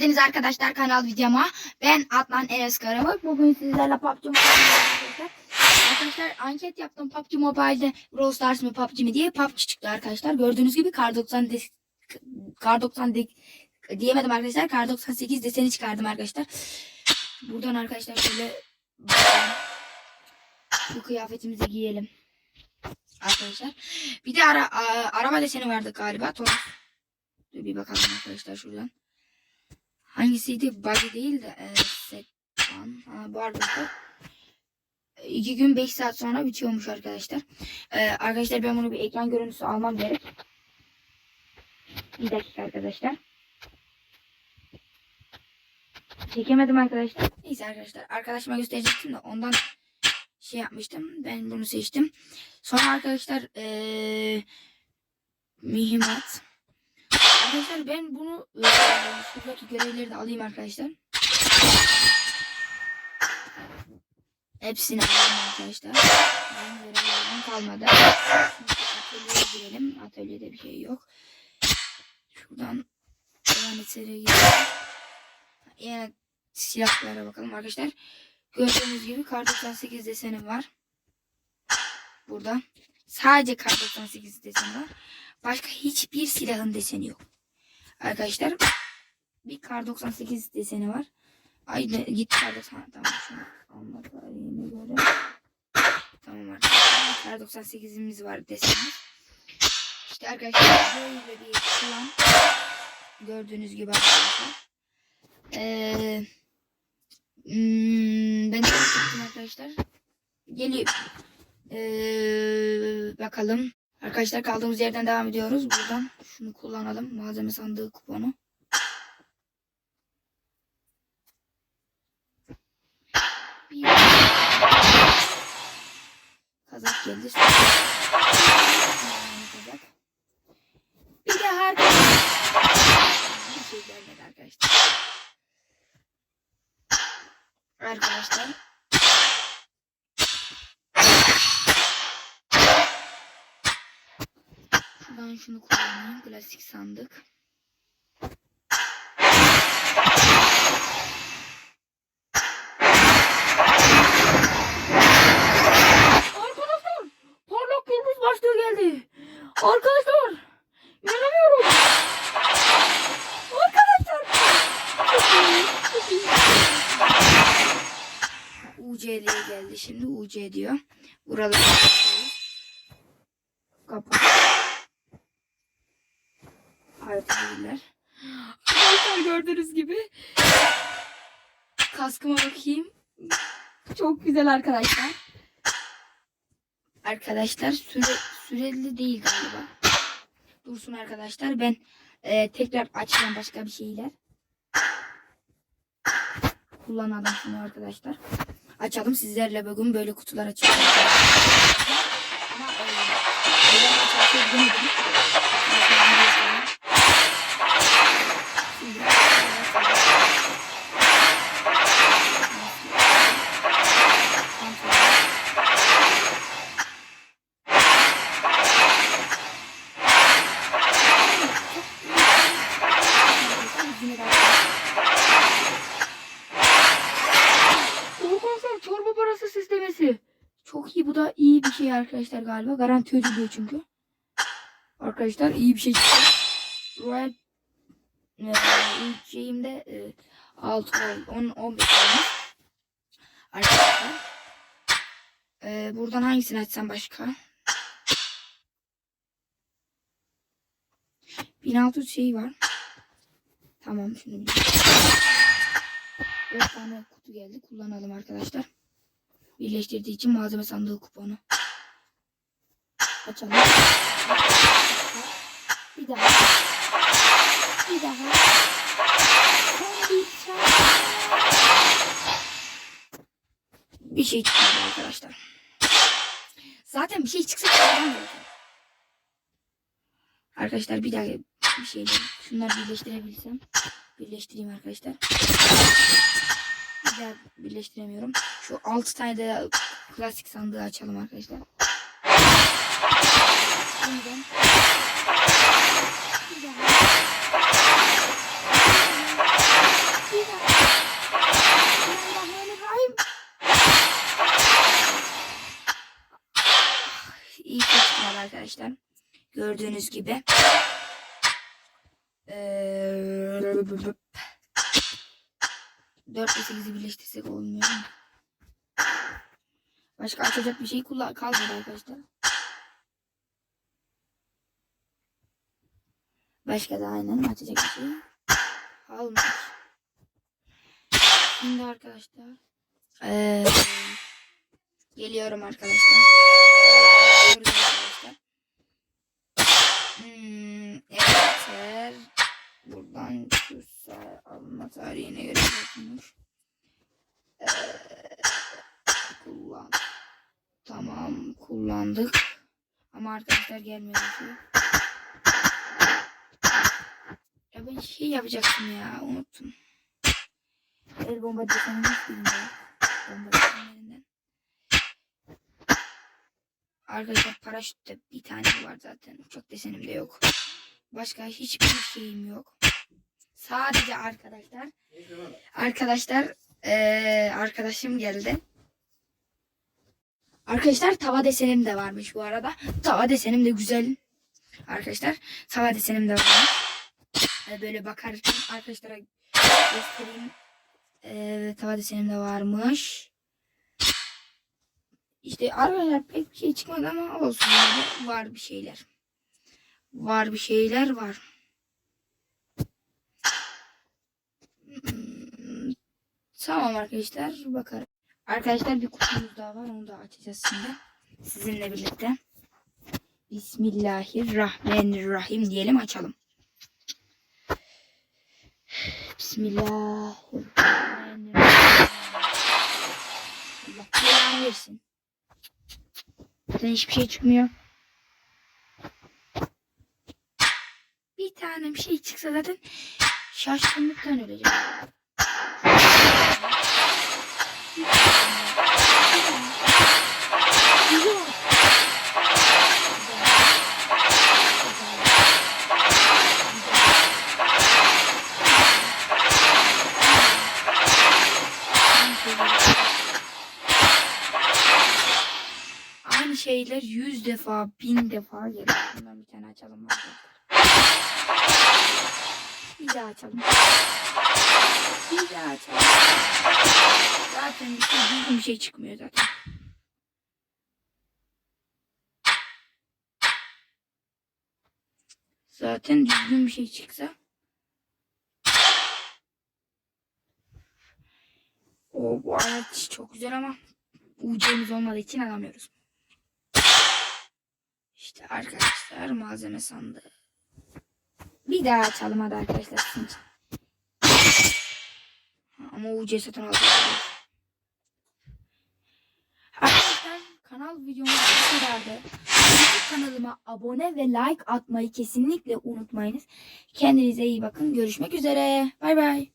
Deniz arkadaşlar kanal videoma. Ben Adnan Enes Karabak. Bugün sizlerle PUBG Mobile arkadaşlar. Anket yaptım PUBG Mobile'de Brawl Stars mı PUBG mi diye PUBG çıktı arkadaşlar. Gördüğünüz gibi Kar 90 des Kar 90 de diyemedim arkadaşlar. Kar 98 deseni çıkardım arkadaşlar. Buradan arkadaşlar şöyle bu kıyafetimizi giyelim. Arkadaşlar. Bir de ara, a- araba deseni vardı galiba. Dur bir bakalım arkadaşlar şuradan. Hangisiydi? Buggy değil de e. Ha, bu arkadaşlar. E, İki gün 5 saat sonra bitiyormuş arkadaşlar. E, arkadaşlar ben bunu bir ekran görüntüsü almam gerek. Bir dakika arkadaşlar. Çekemedim arkadaşlar. Neyse arkadaşlar. Arkadaşıma gösterecektim de ondan şey yapmıştım. Ben bunu seçtim. Sonra arkadaşlar eee mühimmat. Arkadaşlar ben bunu eee, şuradaki görevleri de alayım arkadaşlar. Hepsini alayım arkadaşlar. Benim görevlerden kalmadı. Atölyeye girelim. Atölyede bir şey yok. Şuradan devam etsene girelim. Yine silahlara bakalım arkadaşlar. Gördüğünüz gibi kar 98 deseni var. Burada. Sadece kar 98 deseni var. Başka hiçbir silahın deseni yok. Arkadaşlar bir kar 98 deseni var. Ay git kar 98 tamam şunu anlatayım göre. Tamam arkadaşlar kar 98'imiz var desenimiz. İşte arkadaşlar böyle bir klan. Gördüğünüz gibi arkadaşlar. Eee Hmm, ben yaptım arkadaşlar. Geliyor. Ee, bakalım. Arkadaşlar kaldığımız yerden devam ediyoruz. Buradan şunu kullanalım. Malzeme sandığı kuponu. Bir kazak geldi. Bir de arkadaşlar. Bir şey gelmedi arkadaşlar. Arkadaşlar. Şuradan şunu kullanayım. Klasik sandık. Arkadaşlar. Parlak yıldız başlığı geldi. Arkadaşlar. İnanamıyorum. Arkadaşlar. Çok iyi, çok iyi. UC diye geldi şimdi UC diyor. Değiller. Arkadaşlar gördüğünüz gibi kaskıma bakayım. Çok güzel arkadaşlar. Arkadaşlar süre, süreli değil galiba. Dursun arkadaşlar. Ben e, tekrar açacağım başka bir şeyler. Kullanalım şunu arkadaşlar açalım sizlerle bugün böyle kutular açacağız. Ama e, öyle açarsa demedim. Şimdi Arkadaşlar çorba parası sistemesi. Çok iyi bu da iyi bir şey arkadaşlar galiba. Garanti ödülüyor çünkü. Arkadaşlar iyi bir şey çıktı. Royal e, ilk şeyimde e, 6 ol, 10 15 olmuş. Arkadaşlar. E, buradan hangisini açsam başka? 1600 şey var. Tamam bir 4 tane kutu geldi. Kullanalım arkadaşlar. Birleştirdiği için malzeme sandığı kuponu. Açalım. Bir daha. Bir daha. Bir şey çıkmadı arkadaşlar. Zaten bir şey çıksa zaten. Arkadaşlar bir daha bir şey Şunları birleştirebilsem. Birleştireyim arkadaşlar yer birleştiremiyorum. Şu 6 tane de klasik sandığı açalım arkadaşlar. Şimdiden İyi arkadaşlar. Gördüğünüz gibi. Ee, 4 ile 8'i birleştirsek olmuyor mu? Başka açacak bir şey kullan kalmadı arkadaşlar. Başka da aynen açacak bir şey kalmadı. Şimdi arkadaşlar ee, geliyorum arkadaşlar. Arkadaşlar. Hmm, evet. Buradan şu sa- alma tarihine göre bakılmış. Ee, kullan. Tamam kullandık. Ama arkadaşlar gelmedi. Ya ben şey yapacaktım ya unuttum. El bomba desenini hiç. Bomba desenlerinden. Arkadaşlar paraşütte bir tane var zaten. Uçak desenim de yok. Başka hiçbir şeyim yok. Sadece arkadaşlar. Arkadaşlar eee, arkadaşım geldi. Arkadaşlar tava desenim de varmış bu arada. Tava desenim de güzel. Arkadaşlar tava desenim de varmış. Ee, Böyle bakarken arkadaşlara göstereyim. Ee, tava desenim de varmış. İşte arkadaşlar pek bir şey çıkmadı ama olsun. de Var bir şeyler. Var bir şeyler var. Hmm, Tamam arkadaşlar bakarım. Arkadaşlar bir kutumuz daha var onu da açacağız şimdi. Sizinle birlikte. Bismillahirrahmanirrahim diyelim açalım. Bismillahirrahmanirrahim. Allah versin. Zaten hiçbir şey çıkmıyor. Bir tane bir şey çıksa zaten şaşkınlıktan öleceğim. Güzel. Aynı şeyler yüz defa, bin defa gelir. Bundan bir tane açalım. Bir daha açalım. Bir daha açalım. Zaten bir şey, bir şey çıkmıyor zaten. Zaten düzgün bir şey çıksa. O bu araç çok güzel ama UC'miz olmadığı için alamıyoruz. İşte arkadaşlar malzeme sandığı. Bir daha açalım hadi arkadaşlar Ama UC satın alacağız. Arkadaşlar kanal videomuz bu kadardı. Kanalıma abone ve like atmayı kesinlikle unutmayınız. Kendinize iyi bakın. Görüşmek üzere. Bay bay.